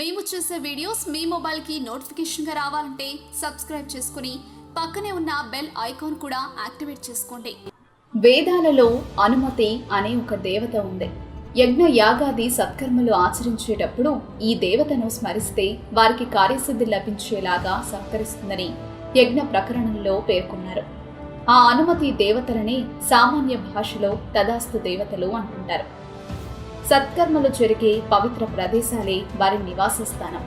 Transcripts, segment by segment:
మేము చేసే వీడియోస్ మీ మొబైల్కి నోటిఫికేషన్గా రావాలంటే సబ్స్క్రైబ్ చేసుకుని పక్కనే ఉన్న బెల్ ఐకాన్ కూడా యాక్టివేట్ చేసుకోండి. వేదాలలో అనుమతి అనే ఒక దేవత ఉంది. యజ్ఞ యాగాది సత్కర్మలు ఆచరించేటప్పుడు ఈ దేవతను స్మరిస్తే వారికి కార్యసిద్ధి లభించేలాగా సహకరిస్తుందని యజ్ఞ ప్రకరణంలో పేర్కొన్నారు. ఆ అనుమతి దేవతలనే సామాన్య భాషలో తదాస్తు దేవతలు అంటుంటారు. సత్కర్మలు జరిగే పవిత్ర ప్రదేశాలే వారి నివాస స్థానం.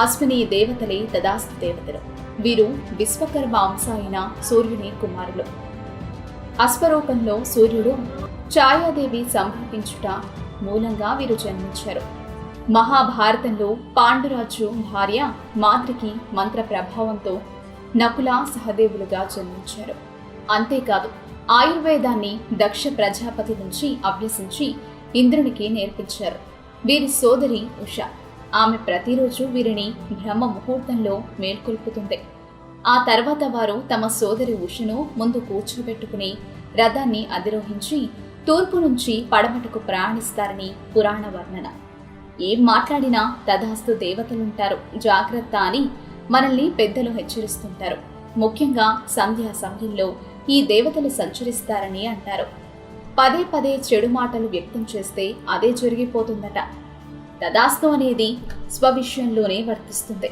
అశ్విని దేవతలే తదాస్తు దేవతలు. వీరు విశ్వకర్మ అంశ అయిన సూర్యుని కుమారులు. అశ్వరూపంలో సూర్యుడు ఛాయాదేవి సంభవించుట మూలంగా వీరు జన్మించారు. మహాభారతంలో పాండురాజు భార్య మాతృకి మంత్ర ప్రభావంతో నకుల సహదేవులుగా జన్మించారు. అంతేకాదు ఆయుర్వేదాన్ని దక్ష ప్రజాపతి నుంచి అభ్యసించి ఇంద్రునికి నేర్పించారు. వీరి సోదరి ఉష. ఆమె ప్రతిరోజు వీరిని బ్రహ్మ ముహూర్తంలో మేల్కొల్పుతుంది ఆ తర్వాత వారు తమ సోదరి ఉషను ముందు కూర్చోబెట్టుకుని రథాన్ని అధిరోహించి తూర్పు నుంచి పడమటకు ప్రయాణిస్తారని పురాణ వర్ణన. ఏం మాట్లాడినా తథాస్తు దేవతలుంటారు. జాగ్రత్త అని మనల్ని పెద్దలు హెచ్చరిస్తుంటారు. ముఖ్యంగా సంధ్యా సమయంలో ఈ దేవతలు సంచరిస్తారని అంటారు. పదే పదే చెడు మాటలు వ్యక్తం చేస్తే అదే జరిగిపోతుందట. తదాస్తు అనేది స్వవిషయంలోనే వర్తిస్తుంది.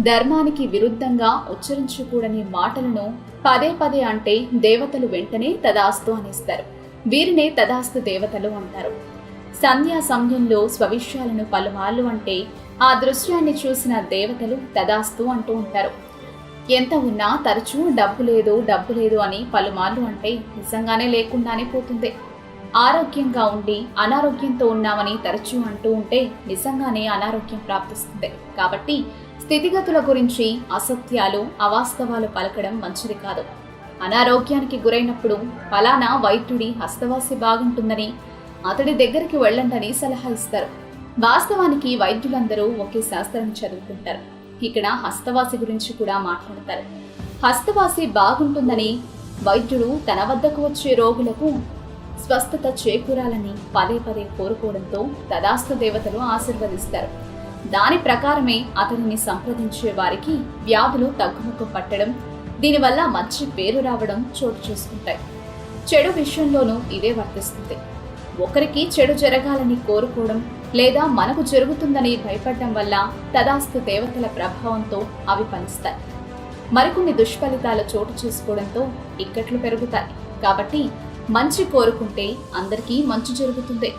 ధర్మానికి విరుద్ధంగా ఉచ్చరించకూడని మాటలను పదే పదే అంటే దేవతలు వెంటనే తదాస్తు అనేస్తారు. వీరినే తదాస్తు దేవతలు అంటారు. సంధ్యా సమయంలో స్వవిషయాలను పలుమార్లు అంటే ఆ దృశ్యాన్ని చూసిన దేవతలు తదాస్తు అంటూ ఉంటారు. ఎంత ఉన్నా తరచూ డబ్బు లేదు డబ్బు లేదు అని పలుమార్లు అంటే నిజంగానే లేకుండానే పోతుంది. ఆరోగ్యంగా ఉండి అనారోగ్యంతో ఉన్నామని తరచూ అంటూ ఉంటే నిజంగానే అనారోగ్యం ప్రాప్తిస్తుంది. కాబట్టి స్థితిగతుల గురించి అసత్యాలు అవాస్తవాలు పలకడం మంచిది కాదు. అనారోగ్యానికి గురైనప్పుడు ఫలానా వైద్యుడి హస్తవాసి బాగుంటుందని అతడి దగ్గరికి వెళ్ళండని సలహా ఇస్తారు. వాస్తవానికి వైద్యులందరూ ఒకే శాస్త్రం చదువుకుంటారు. ఇక్కడ హస్తవాసి గురించి కూడా మాట్లాడతారు. హస్తవాసి బాగుంటుందని వైద్యుడు తన వద్దకు వచ్చే రోగులకు స్వస్థత చేకూరాలని పదే పదే కోరుకోవడంతో తదాస్తు దేవతలు ఆశీర్వదిస్తారు. దాని ప్రకారమే అతనిని సంప్రదించే వారికి వ్యాధులు తగ్గుముఖం పట్టడం దీనివల్ల మంచి పేరు రావడం చోటు చేసుకుంటాయి. చెడు విషయంలోనూ ఇదే వర్తిస్తుంది. ఒకరికి చెడు జరగాలని కోరుకోవడం లేదా మనకు జరుగుతుందని భయపడడం వల్ల తదాస్తు దేవతల ప్రభావంతో అవి పంచుతాయి మరికొన్ని దుష్ఫలితాలు చోటు చేసుకోవడంతో ఇక్కట్లు పెరుగుతాయి. కాబట్టి మంచి కోరుకుంటే అందరికీ మంచి జరుగుతుంది.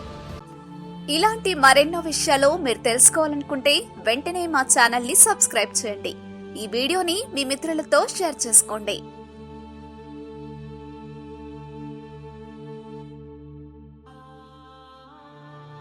ఇలాంటి మరెన్నో విషయాలు మీరు తెలుసుకోవాలనుకుంటే వెంటనే మా ఛానల్ని సబ్స్క్రైబ్ చేయండి. ఈ వీడియోని మీ మిత్రులతో షేర్ చేసుకోండి.